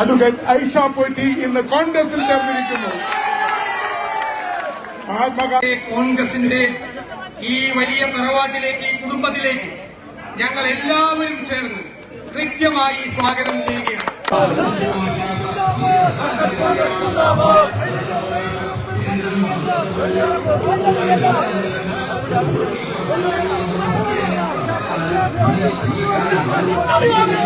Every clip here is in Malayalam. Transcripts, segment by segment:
അഡ്വക്കേറ്റ് ഐഷ പോറ്റി ഇന്ന് കോൺഗ്രസിൽ ചേർന്നിരിക്കുന്നു. മഹാത്മാഗാന്ധി കോൺഗ്രസിന്റെ ഈ വലിയ തറവാട്ടിലേക്ക് ഈ കുടുംബത്തിലേക്ക് ഞങ്ങൾ എല്ലാവരും ചേർന്ന് കൃത്യമായി സ്വാഗതം ചെയ്യുകയാണ്. സംസ്ഥാനത്തിന്റെ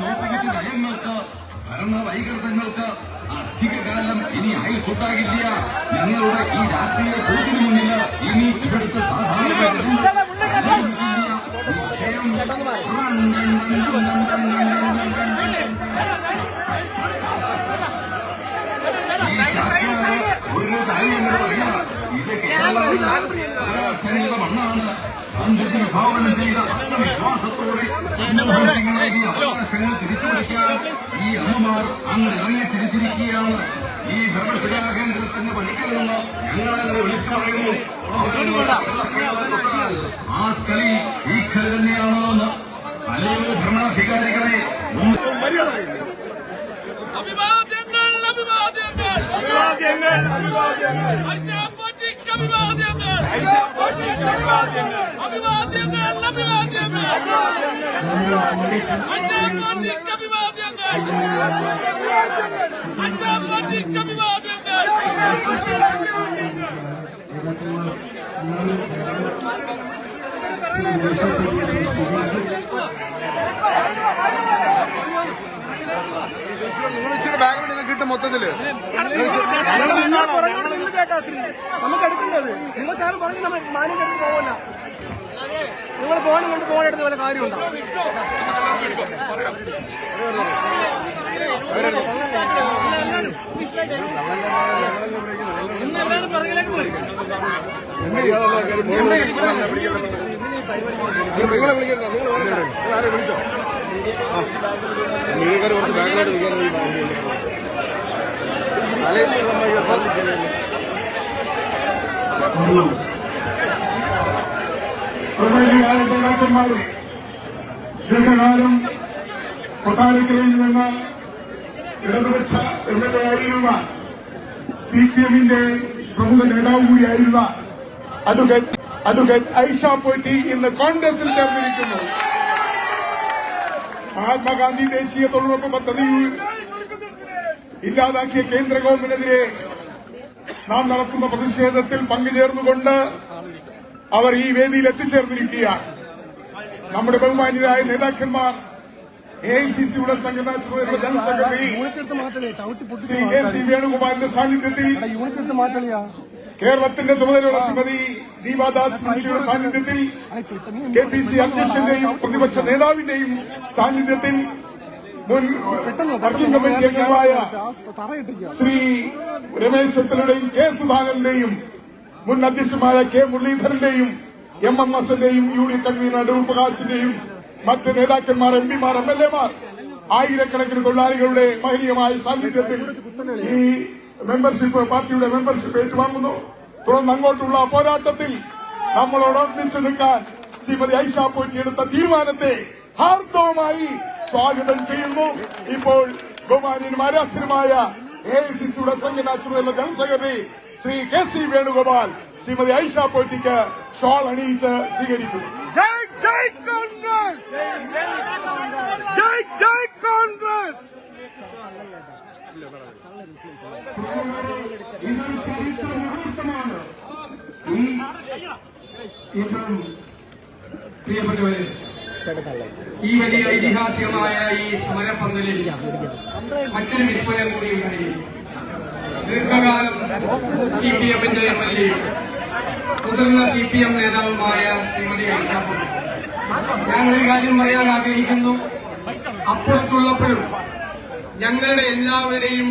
നോക്കുകുത്തി നയങ്ങൾക്ക് ഭരണവൈകൃതങ്ങൾക്ക് അധികകാലം ഇനി ആയുസുണ്ടാകില്ല നിങ്ങളുടെ ഈ രാഷ്ട്രീയ കൂട്ടിന് മുന്നിൽ ഇനി ഇവിടുത്തെ സാധാരണ വിഭാവനം ചെയ്ത ആത്മവിശ്വാസത്തോടെ മൻമോഹൻ സിംഗ് നൽകിയ അവകാശങ്ങൾ തിരിച്ചുപിടിക്കാൻ ഈ അമ്മമാർ അങ്ങ് ഇറങ്ങി തിരിച്ചിരിക്കുകയാണ്. ഈ ഭരണസിലാ കേന്ദ്രത്തിന്റെ പണിക്കിൽ നിന്ന് ഞങ്ങളെ വിളിച്ചു പറയുന്നു ആ കളി ഈ കളി തന്നെയാണോ എന്ന് അല്ലയോ ഭരണാധികാരികളെ അഭിവാദ്യങ്ങൾ അഭിവാദ്യങ്ങൾ. അഭിവാദ്യങ്ങൾ അഭിവാദ്യങ്ങൾ. അഭിവാദ്യങ്ങൾ. അഭിവാദ്യങ്ങൾ അഭിവാദ്യങ്ങൾ. ഐശാപ്പട്ടിക്ക് അഭിവാദ്യങ്ങൾ. ഐശാപ്പട്ടിക്ക് അഭിവാദ്യങ്ങൾ. നിങ്ങൾ ഇച്ചിരി നിന്ന് കിട്ടും മൊത്തത്തിൽ. നമുക്ക് എടുക്കേണ്ടത് നിങ്ങൾ സാറ് പറഞ്ഞു നമ്മൾ മാന്യം എടുത്ത് പോവല്ല. നിങ്ങൾ ഫോണും കൊണ്ട് ഫോൺ എടുത്ത് വല്ല കാര്യമുണ്ടോ? എല്ലാവരും പിറകിലേക്ക് പോയി നിങ്ങളെ വിളിക്കണ്ട നിങ്ങൾ ആരെ വിളിച്ചോ മീനുകാർ കുറച്ച് ബാങ്കിലോട്ട് നിൽക്കാൻ നേതാക്കന്മാരും ദീർഘകാലം കൊട്ടാരക്കരയിൽ നിന്ന് ഇടതുപക്ഷ എം എൽ എ ആയിരുന്ന സി പി എമ്മിന്റെ പ്രമുഖ നേതാവ് കൂടിയായിരുന്ന അഡ്വക്കേറ്റ് അഡ്വക്കേറ്റ് ഐഷ പോറ്റി ഇന്ന് കോൺഗ്രസിൽ ചേർന്നിരിക്കുന്നു. മഹാത്മാഗാന്ധി ദേശീയ തൊഴിലുറപ്പ് പദ്ധതി ഇല്ലാതാക്കിയ കേന്ദ്ര ഗവൺമെന്റിനെതിരെ നാം നടത്തുന്ന പ്രതിഷേധത്തിൽ പങ്കുചേർന്നുകൊണ്ട് അവർ ഈ വേദിയിൽ എത്തിച്ചേർന്നിരിക്കുകയാണ്. നമ്മുടെ ബഹുമാന്യരായ നേതാക്കന്മാർ എ ഐ സി സിയുടെ സംഘടനാ ചുമതലയുള്ള general secretary Shri K. C വേണുഗോപാലിന്റെ സാന്നിധ്യത്തിൽ കേരളത്തിന്റെ ചുമതലയുള്ള ശ്രീമതി ദീപാദാസ് മിശ്രയുടെ സാന്നിധ്യത്തിൽ കെ. പി. സി. അധ്യക്ഷന്റെയും പ്രതിപക്ഷ നേതാവിന്റെയും സാന്നിധ്യത്തിൽ മുൻ വർക്കിംഗ് ശ്രീ രമേശ് ചെന്നിത്തലയുടെയും കെ സുധാകരന്റെയും മുൻ അധ്യക്ഷന്മാരായ കെ മുരളീധരന്റെയും എം എം എസിന്റെയും യു ഡി കൺവീനർ അടൂർ പ്രകാശിന്റെയും മറ്റ് നേതാക്കന്മാർ എം പിമാർ എം എൽ എമാർ ആയിരക്കണക്കിന് തൊഴിലാളികളുടെ മഹനീയമായ സാന്നിധ്യത്തിൽ ഈ മെമ്പർഷിപ്പ് പാർട്ടിയുടെ മെമ്പർഷിപ്പ് ഏറ്റുവാങ്ങുന്നു. തുടർന്ന് അങ്ങോട്ടുള്ള പോരാട്ടത്തിൽ നമ്മളോട് ഒന്നിച്ചു നിൽക്കാൻ ശ്രീമതി ഐഷ പോറ്റി എടുത്ത തീരുമാനത്തെ ഹാർദവമായി സ്വാഗതം ചെയ്യുന്നു. ഇപ്പോൾ ബഹുമാന്യനും ആരാധ്യനുമായ എ ഐ സി സിയുടെ സംഘടനാ ചുമതല general secretary Shri K C Venugopal Shrimati Aisha പോറ്റിക്ക് shawl അണിയിച്ച് സ്വീകരിക്കുന്നു. ജയ് ജയ് കോൺഗ്രസ്! ജയ് ജയ് കോൺഗ്രസ്! ഇതൊരു ചരിത്ര മുഹൂർത്തമാണ്. ഈ ഇപ്പം പ്രിയപ്പെട്ടവരെ ഈ വലിയ ഐതിഹാസികമായ ഈ സമരപ്പന്തലിൽ മറ്റൊരു വിസ്മയം കൂടി ദീർഘകാലം സി പി എമ്മിന്റെ എം എൽ എ മുതിർന്ന സി പി എം നേതാവുമായ ശ്രീമതി ഐഷാപ്പും ഞാനൊരു കാര്യം പറയാൻ ആഗ്രഹിക്കുന്നു. അപ്പുറത്തുള്ളപ്പോഴും ഞങ്ങളുടെ എല്ലാവരുടെയും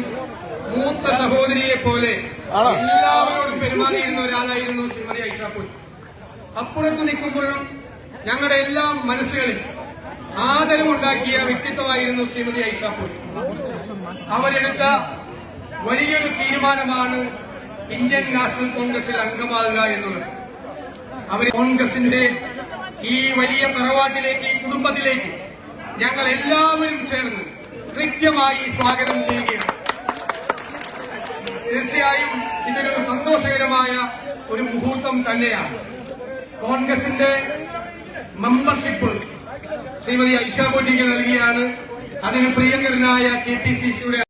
മൂത്ത സഹോദരിയെ പോലെ എല്ലാവരോടും പെരുമാറിയിരുന്ന ഒരാളായിരുന്നു ശ്രീമതി ഐഷാപ്പൂർ അപ്പുറത്ത് നിൽക്കുമ്പോഴും ഞങ്ങളുടെ എല്ലാ മനസ്സുകളിൽ ആദരവുണ്ടാക്കിയ വ്യക്തിത്വമായിരുന്നു ശ്രീമതി ഐസാപൂർ അവരെടുത്ത വലിയൊരു തീരുമാനമാണ് ഇന്ത്യൻ നാഷണൽ കോൺഗ്രസിൽ അംഗമാകുക എന്നുള്ളത്. അവർ കോൺഗ്രസിന്റെ ഈ വലിയ തറവാട്ടിലേക്ക് ഈ കുടുംബത്തിലേക്ക് ഞങ്ങൾ എല്ലാവരും ചേർന്ന് കൃത്യമായി സ്വാഗതം ചെയ്യുകയാണ്. തീർച്ചയായും ഇതൊരു സന്തോഷകരമായ ഒരു മുഹൂർത്തം തന്നെയാണ്. കോൺഗ്രസിന്റെ മെമ്പർഷിപ്പ് ശ്രീമതി ഐഷാ പൊട്ടിക്ക് നൽകിയാണ്. അതിന് പ്രിയങ്കരനായ കെ പി സി സിയുടെ